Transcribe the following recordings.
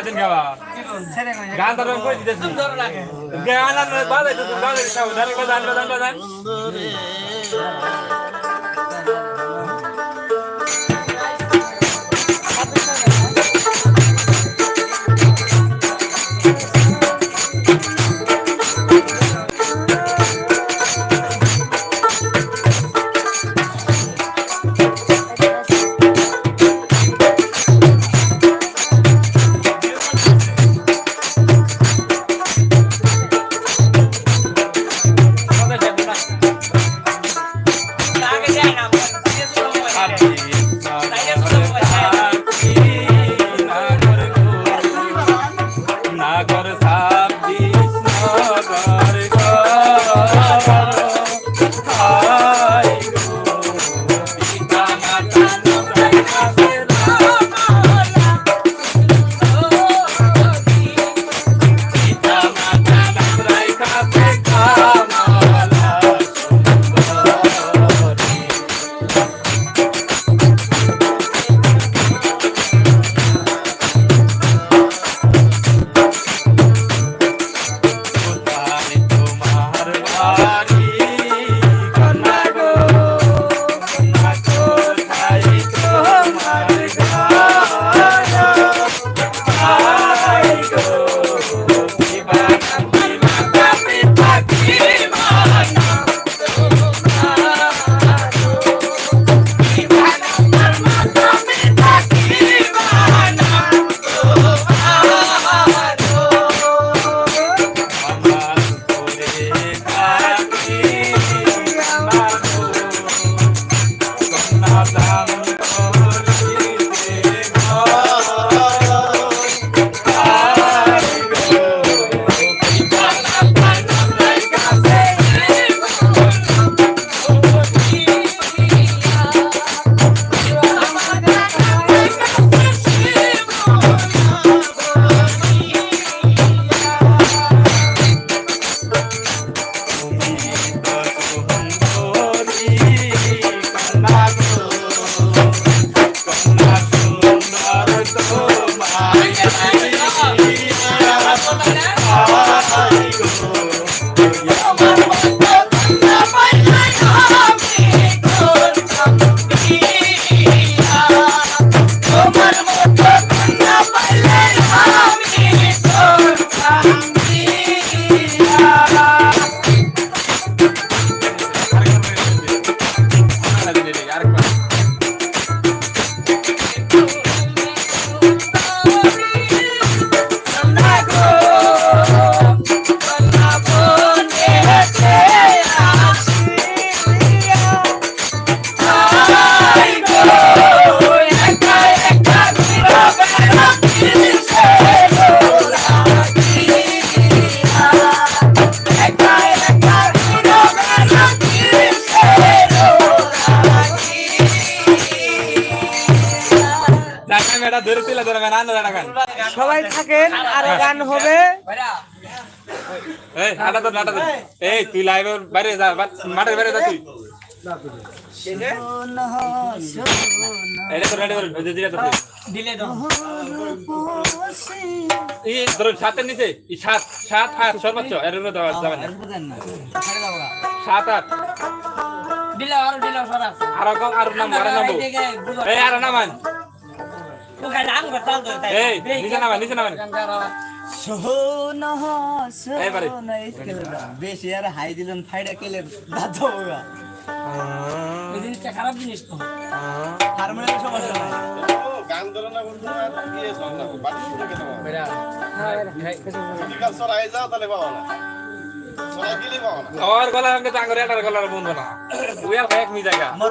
স্বাধীন গাওয়া গান তো কই দিতেছি। গান আর বাজাই তো বাজাই বাজান বাজান। সবাই থাকেন আরও গান হবে। এই তুই লাইভে বাইরে যা মাঠের বাইরে যা তুই। এটা তো রেডি করে ওই যে দিলে তো তুই। দিলে তো। এই ধরুন সাতের নিচে। সাত সাত আট সর্বোচ্চ। এর উপরে দেওয়া যাবে না। সাত আট। আর আরও কম আরও নাম এই আরও নামান। বেশি আর হাই দিলেন ফাইডা কেলে দাঁত হোগা জিনিসটা খারাপ জিনিস তো হারমোনিয়াম সমস্যা নাই গান ধরে না বন্ধু আর বাড়ি শুনতে কেন বিকাল সরাই যাও তাহলে পাবো না গেলে পাবো না ওর গলা চাঙ্গর এটার গলার বন্ধু না আর এক মি জায়গা মর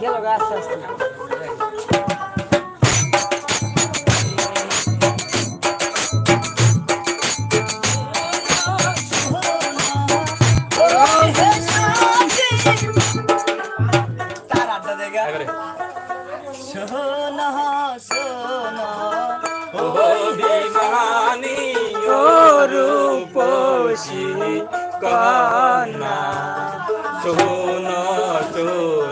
গেল আস্তে আস্তে রূপসী কানা সোনা সোনা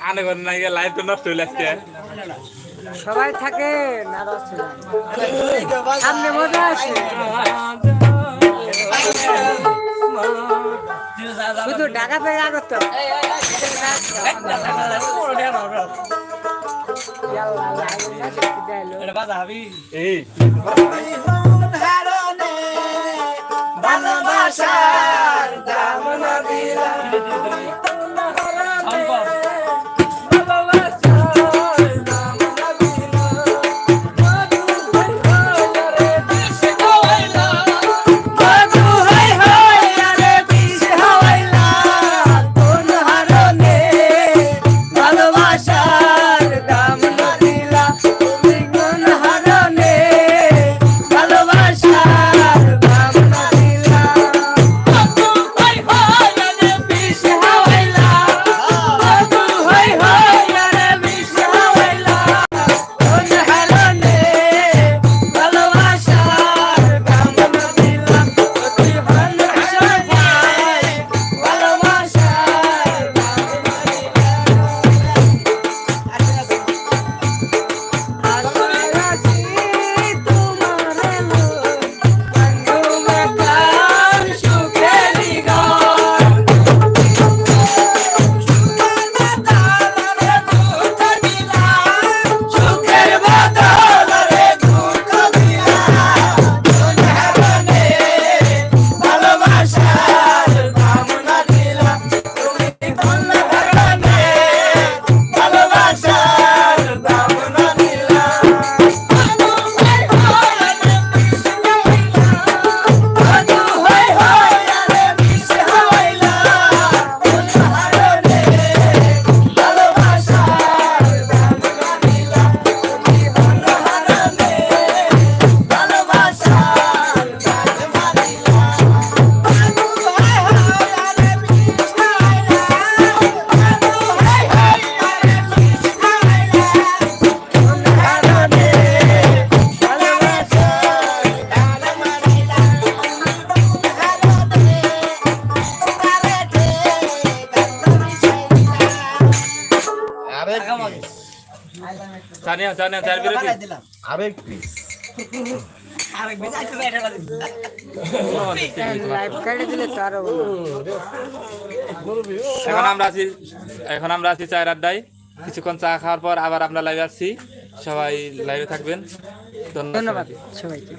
আনে করেন না লাইফ নষ্ট হইলে সবাই থাকে সামনে মজা আসে শুধু ঢাকা থেকে আগত। এই। এখন আমরা আছি এখন আমরা আছি চায়ের আড্ডায়। কিছুক্ষণ চা খাওয়ার পর আবার আমরা লাইভে আসছি। সবাই লাইভে থাকবেন। ধন্যবাদ সবাইকে।